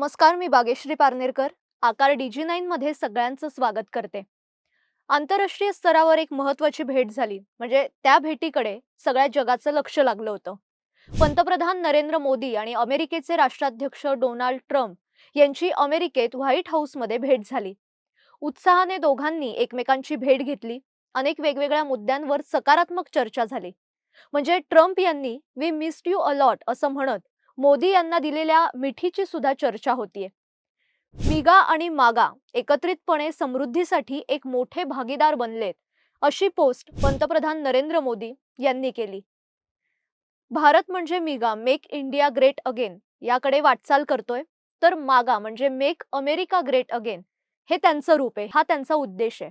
नमस्कार मी बागेश्री पारनेरकर आकार डीजी नाईन मध्ये सगळ्यांचं स्वागत करते. आंतरराष्ट्रीय स्तरावर एक महत्वाची भेट झाली म्हणजे त्या भेटीकडे सगळ्या जगाचं लक्ष लागलं होतं. पंतप्रधान नरेंद्र मोदी आणि अमेरिकेचे राष्ट्राध्यक्ष डोनाल्ड ट्रम्प यांची अमेरिकेत व्हाईट हाऊसमध्ये भेट झाली. उत्साहाने दोघांनी एकमेकांची भेट घेतली अनेक वेगवेगळ्या मुद्द्यांवर सकारात्मक चर्चा झाली. म्हणजे ट्रम्प यांनी वी मिस्ड यू अलॉट असं म्हणत मोदी यांना दिलेल्या मिठीची सुद्धा चर्चा होतीये. मिगा आणि मागा एकत्रितपणे समृद्धीसाठी एक मोठे भागीदार बनलेत अशी पोस्ट पंतप्रधान नरेंद्र मोदी यांनी केली. भारत म्हणजे MIGA make India great again याकडे वाटचाल करतोय तर मागा म्हणजे मेक अमेरिका ग्रेट अगेन हे त्यांचं रूप आहे हा त्यांचा उद्देश आहे.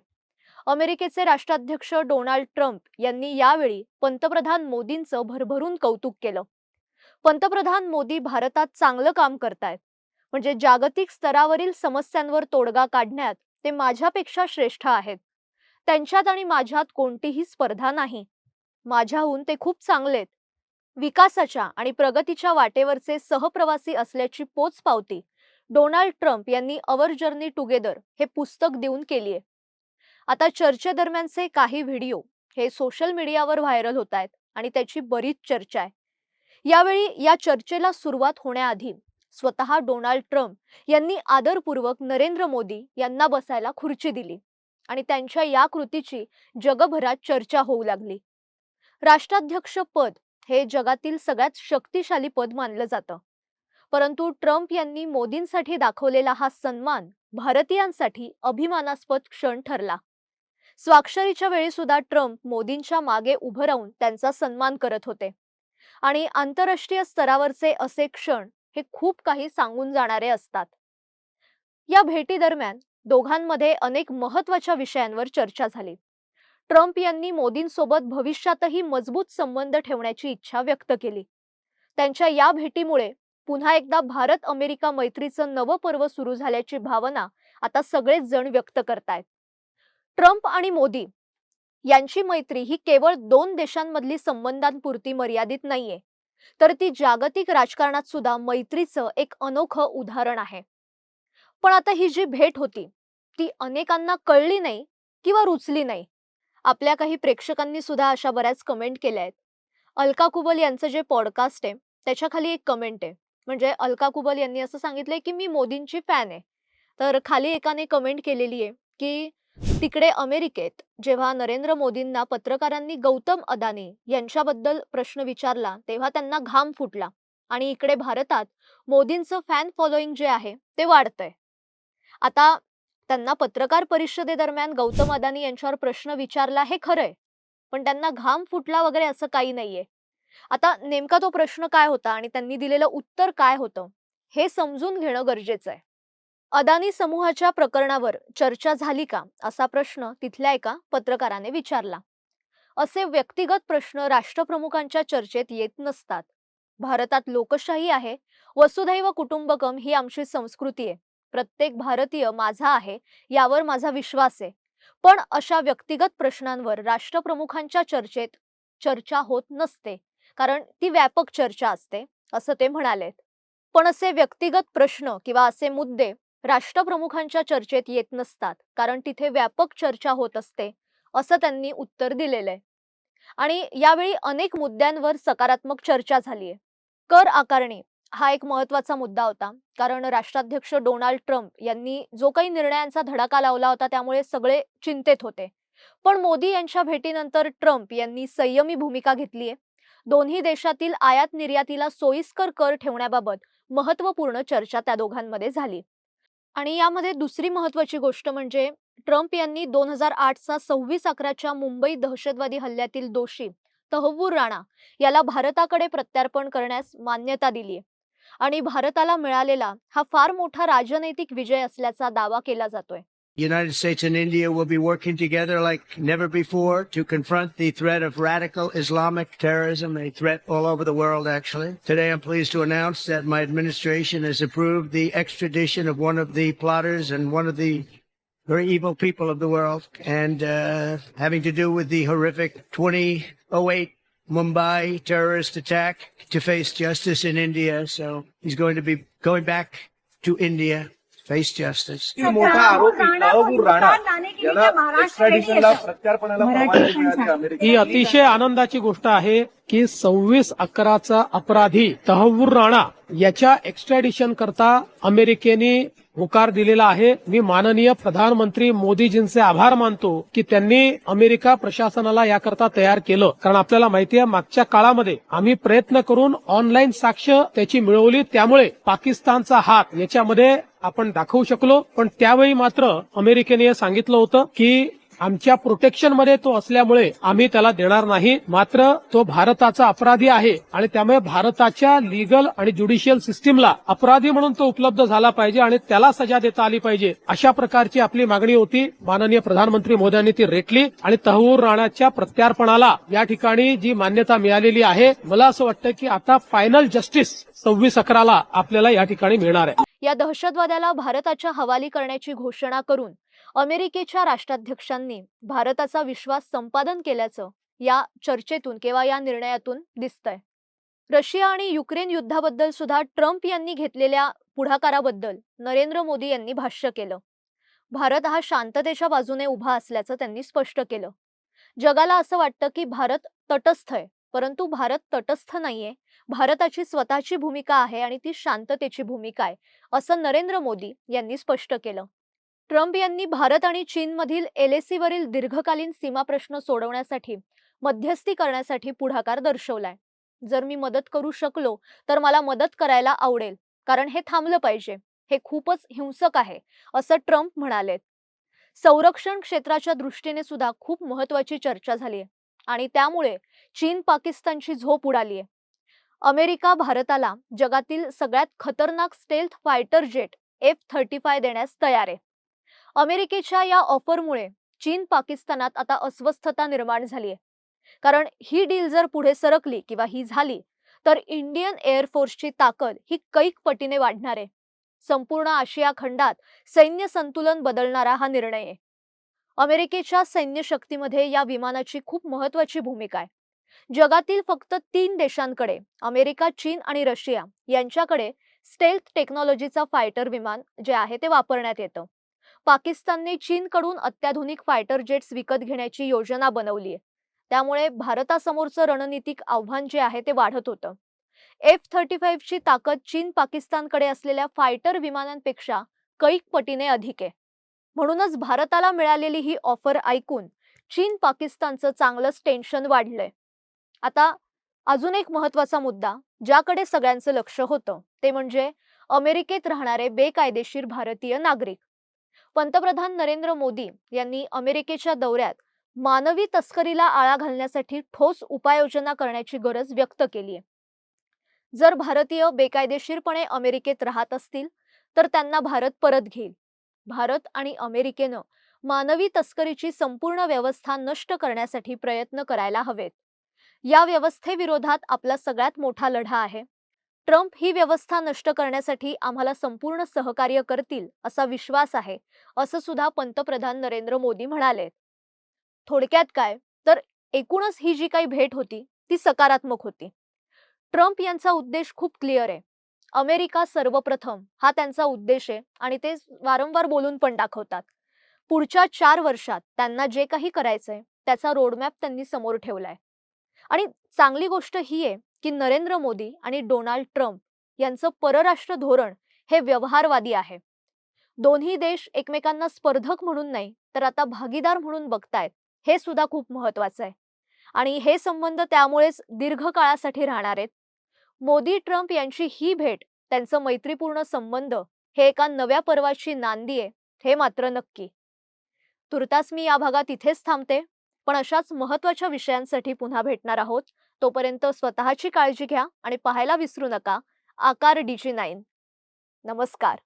अमेरिकेचे राष्ट्राध्यक्ष डोनाल्ड ट्रम्प यांनी यावेळी पंतप्रधान मोदींचं भरभरून कौतुक केलं. पंतप्रधान मोदी भारतात चांगलं काम करतायत. म्हणजे जागतिक स्तरावरील समस्यांवर तोडगा काढण्यात ते माझ्यापेक्षा श्रेष्ठ आहेत. त्यांच्यात आणि माझ्यात कोणतीही स्पर्धा नाही. माझ्याहून ते खूप चांगलेत. विकासाच्या आणि प्रगतीच्या वाटेवरचे सहप्रवासी असल्याची पोच पावती डोनाल्ड ट्रम्प यांनी अवर जर्नी टुगेदर हे पुस्तक देऊन केलीये. आता चर्चेदरम्यानचे काही व्हिडिओ हे सोशल मीडियावर व्हायरल होत आहेत आणि त्याची बरीच चर्चा आहे. यावेळी या चर्चेला सुरुवात होण्याआधी स्वतः डोनाल्ड ट्रम्प यांनी आदरपूर्वक नरेंद्र मोदी यांना बसायला खुर्ची दिली आणि त्यांच्या या कृतीची जगभरात चर्चा होऊ लागली. राष्ट्राध्यक्ष पद हे जगातील सगळ्यात शक्तिशाली पद मानलं जातं. परंतु ट्रम्प यांनी मोदींसाठी दाखवलेला हा सन्मान भारतीयांसाठी अभिमानास्पद क्षण ठरला. स्वाक्षरीच्या वेळी सुद्धा ट्रम्प मोदींच्या मागे उभं राहून त्यांचा सन्मान करत होते. आणि आंतरराष्ट्रीय स्तरावरचे असे क्षण हे खूप काही सांगून जाणारे असतात. या भेटी दरम्यान दोघांमध्ये अनेक महत्त्वाच्या विषयांवर चर्चा झाली. ट्रम्प यांनी मोदींसोबत भविष्यातही मजबूत संबंध ठेवण्याची इच्छा व्यक्त केली. त्यांच्या या भेटीमुळे पुन्हा एकदा भारत अमेरिका मैत्रीचं नवं पर्व सुरू झाल्याची भावना आता सगळेच जण व्यक्त करतायत. ट्रम्प आणि मोदी यांची मैत्री ही केवळ दोन देशांमधली संबंधांपुरती मर्यादित नाहीये. तर ती जागतिक राजकारणात सुद्धा मैत्रीचं एक अनोखं उदाहरण आहे. पण आता ही जी भेट होती ती अनेकांना कळली नाही किंवा रुचली नाही. आपल्या काही प्रेक्षकांनी सुद्धा अशा बऱ्याच कमेंट केल्या आहेत. अलका कुबल यांचं जे पॉडकास्ट आहे त्याच्याखाली एक कमेंट आहे. म्हणजे अलका कुबल यांनी असं सांगितलंय की मी मोदींची फॅन आहे. तर खाली एकाने कमेंट केलेली आहे की तिकडे अमेरिकेत जेव्हा नरेंद्र मोदींना पत्रकारांनी गौतम अदानी यांच्याबद्दल प्रश्न विचारला तेव्हा त्यांना घाम फुटला. आणि इकडे भारतात मोदींचं फॅन फॉलोईंग जे आहे ते वाढतंय. आता त्यांना पत्रकार परिषदेदरम्यान गौतम अदानी यांच्यावर प्रश्न विचारला हे खरंय पण त्यांना घाम फुटला वगैरे असं काही नाहीये. आता नेमका तो प्रश्न काय होता आणि त्यांनी दिलेलं उत्तर काय होतं हे समजून घेणं गरजेचं आहे. अदानी समूहाच्या प्रकरणावर चर्चा झाली का? असा प्रश्न तिथल्या एका पत्रकाराने विचारला. असे व्यक्तिगत प्रश्न राष्ट्रप्रमुखांच्या चर्चेत येत नसतात. भारतात लोकशाही आहे वसुधैव कुटुंबकम ही आमची संस्कृती आहे. प्रत्येक भारतीय माझा आहे यावर माझा विश्वास आहे. पण अशा व्यक्तिगत प्रश्नांवर राष्ट्रप्रमुखांच्या चर्चेत चर्चा होत नसते कारण ती व्यापक चर्चा असते असं ते म्हणालेत. पण असे व्यक्तिगत प्रश्न किंवा असे मुद्दे राष्ट्रप्रमुखांच्या चर्चेत येत नसतात कारण तिथे व्यापक चर्चा होत असते असं त्यांनी उत्तर दिलेलं आहे आणि यावेळी अनेक मुद्द्यांवर सकारात्मक चर्चा झालीय. कर आकारणी हा एक महत्त्वाचा मुद्दा होता कारण राष्ट्राध्यक्ष डोनाल्ड ट्रम्प यांनी जो काही निर्णयांचा धडाका लावला होता त्यामुळे सगळे चिंतेत होते. पण मोदी यांच्या भेटीनंतर ट्रम्प यांनी संयमी भूमिका घेतलीये. दोन्ही देशातील आयात निर्यातीला सोयीस्कर कर ठेवण्याबाबत महत्त्वपूर्ण चर्चा त्या दोघांमध्ये झाली. आणि यामध्ये दुसरी महत्वाची गोष्ट म्हणजे ट्रम्प यांनी दोन हजार आठचा सव्वीस अकराच्या मुंबई दहशतवादी हल्ल्यातील दोषी तहव्वूर राणा याला भारताकडे प्रत्यार्पण करण्यास मान्यता दिली आणि भारताला मिळालेला हा फार मोठा राजनैतिक विजय असल्याचा दावा केला जातोय. United States and India will be working together like never before to confront the threat of radical Islamic terrorism, a threat all over the world, actually. Today, I'm pleased to announce that my administration has approved the extradition of one of the plotters and one of the very evil people of the world, and uh, having to do with the horrific 2008 Mumbai terrorist attack to face justice in India. So he's going to be going back to India face justice. की मोठा आरोपी तहबूर राणा याला एक्स्ट्रॅडिशनला प्रत्यार्पणाला परवानगी मिळाली अमेरिकेत ही अतिशय आनंदाची गोष्ट आहे की सव्वीस अकराचा अपराधी तहव्वूर राणा याच्या एक्स्ट्रॅडिशन करता अमेरिकेने होकार दिलेला आहे. मी माननीय प्रधानमंत्री मोदीजींचे आभार मानतो की त्यांनी अमेरिका प्रशासनाला याकरता तयार केलं. कारण आपल्याला माहिती आहे मागच्या काळामध्ये आम्ही प्रयत्न करून ऑनलाईन साक्ष त्याची मिळवली. त्यामुळे पाकिस्तानचा हात याच्यामध्ये आपण दाखवू शकलो. पण त्यावेळी मात्र अमेरिकेने सांगितलं होतं की आमच्या प्रोटेक्शनमध्ये तो असल्यामुळे आम्ही त्याला देणार नाही. मात्र तो भारताचा अपराधी आहे आणि त्यामुळे भारताच्या लिगल आणि ज्युडिशियल सिस्टीमला अपराधी म्हणून तो उपलब्ध झाला पाहिजे आणि त्याला सजा देता आली पाहिजे. अशा प्रकारची आपली मागणी होती. माननीय प्रधानमंत्री मोदयांनी ती रेटली आणि तहवूर राणाच्या प्रत्यार्पणाला या ठिकाणी जी मान्यता मिळालेली आहे मला असं वाटतं की आता फायनल जस्टिस सव्वीस अकराला आपल्याला या ठिकाणी मिळणार आहे. या दहशतवाद्याला भारताच्या हवाली करण्याची घोषणा करून अमेरिकेच्या राष्ट्राध्यक्षांनी भारताचा विश्वास संपादन केल्याचं या चर्चेतून किंवा या निर्णयातून दिसतंय. रशिया आणि युक्रेन युद्धाबद्दल सुद्धा ट्रम्प यांनी घेतलेल्या पुढाकाराबद्दल नरेंद्र मोदी यांनी भाष्य केलं. भारत हा शांततेच्या बाजूने उभा असल्याचं त्यांनी स्पष्ट केलं. जगाला असं वाटतं की भारत तटस्थ आहे परंतु भारत तटस्थ नाहीये. भारताची स्वतःची भूमिका आहे आणि ती शांततेची भूमिका आहे असं नरेंद्र मोदी यांनी स्पष्ट केलं. ट्रम्प यांनी भारत आणि चीनमधील एलएसीवरील दीर्घकालीन सीमा प्रश्न सोडवण्यासाठी मध्यस्थी करण्यासाठी पुढाकार दर्शवलाय. जर मी मदत करू शकलो तर मला मदत करायला आवडेल कारण हे थांबलं पाहिजे. हे खूपच हिंसक आहे असं ट्रम्प म्हणालेत संरक्षण क्षेत्राच्या दृष्टीने सुद्धा खूप महत्वाची चर्चा झाली आहे आणि त्यामुळे चीन पाकिस्तानची झोप उडाली आहे अमेरिका भारताला जगातील सगळ्यात खतरनाक stealth fighter jet F thirty five देण्यास तयार आहे. अमेरिकेच्या या ऑफरमुळे चीन पाकिस्तानात आता अस्वस्थता निर्माण झाली आहे कारण ही डील जर पुढे सरकली किंवा ही झाली तर इंडियन एअरफोर्सची ताकद ही कैक पटीने वाढणार. आहे संपूर्ण आशिया खंडात सैन्य संतुलन बदलणारा हा निर्णय आहे. अमेरिकेच्या सैन्य शक्तीमध्ये या विमानाची खूप महत्वाची भूमिका आहे. जगातील फक्त तीन देशांकडे अमेरिका चीन आणि रशिया यांच्याकडे स्टेल्थ टेक्नॉलॉजीचा फायटर विमान जे आहे ते वापरण्यात येतं. पाकिस्तानने चीनकडून अत्याधुनिक फायटर जेट्स विकत घेण्याची योजना बनवली आहे त्यामुळे भारतासमोरचं रणनीतिक आव्हान जे आहे ते वाढत होतं. एफ थर्टी फाईव्हची ताकद चीन पाकिस्तानकडे असलेल्या फायटर विमानांपेक्षा कैक पटीने अधिक आहे. म्हणूनच भारताला मिळालेली ही ऑफर ऐकून चीन पाकिस्तानचं चांगलंच टेन्शन वाढलंय. आता अजून एक महत्त्वाचा मुद्दा ज्याकडे सगळ्यांचं लक्ष होतं ते म्हणजे अमेरिकेत राहणारे बेकायदेशीर भारतीय नागरिक. पंतप्रधान नरेंद्र मोदी यांनी अमेरिकेच्या दौऱ्यात मानवी तस्करीला आळा घालण्यासाठी ठोस उपाययोजना करण्याची गरज व्यक्त केली आहे. जर भारतीय बेकायदेशीरपणे अमेरिकेत राहत असतील तर त्यांना भारत परत घेईल. भारत आणि अमेरिकेनं मानवी तस्करीची संपूर्ण व्यवस्था नष्ट करण्यासाठी प्रयत्न करायला हवेत. या व्यवस्थेविरोधात आपला सगळ्यात मोठा लढा आहे. ट्रम्प ही व्यवस्था नष्ट करण्यासाठी आम्हाला संपूर्ण सहकार्य करतील असा विश्वास आहे असं सुद्धा पंतप्रधान नरेंद्र मोदी म्हणाले. थोडक्यात काय? तर एकूणच ही जी काही भेट होती ती सकारात्मक होती. ट्रम्प यांचा उद्देश खूप क्लिअर आहे. अमेरिका सर्वप्रथम हा त्यांचा उद्देश आहे आणि ते वारंवार बोलून पण दाखवतात. पुढच्या चार वर्षात त्यांना जे काही करायचंय त्याचा रोडमॅप त्यांनी समोर ठेवलाय. आणि चांगली गोष्ट ही आहे की नरेंद्र मोदी आणि डोनाल्ड ट्रम्प यांचं परराष्ट्र धोरण हे व्यवहारवादी आहे. दोन्ही देश एकमेकांना स्पर्धक म्हणून नाही तर आता भागीदार म्हणून बघतायत हे सुद्धा खूप महत्वाचं आहे. आणि हे संबंध त्यामुळेच दीर्घकाळासाठी राहणार आहेत. मोदी ट्रम्प यांची ही भेट त्यांचं मैत्रीपूर्ण संबंध हे एका नव्या पर्वाची नांदी आहे हे मात्र नक्की. तुर्तास मी या भागात इथेच थांबते पण अशाच महत्त्वाच्या विषयांसाठी पुन्हा भेटणार आहोत. तोपर्यंत स्वतःची काळजी घ्या आणि पाहायला विसरू नका. आकार डीजी नाईन. नमस्कार.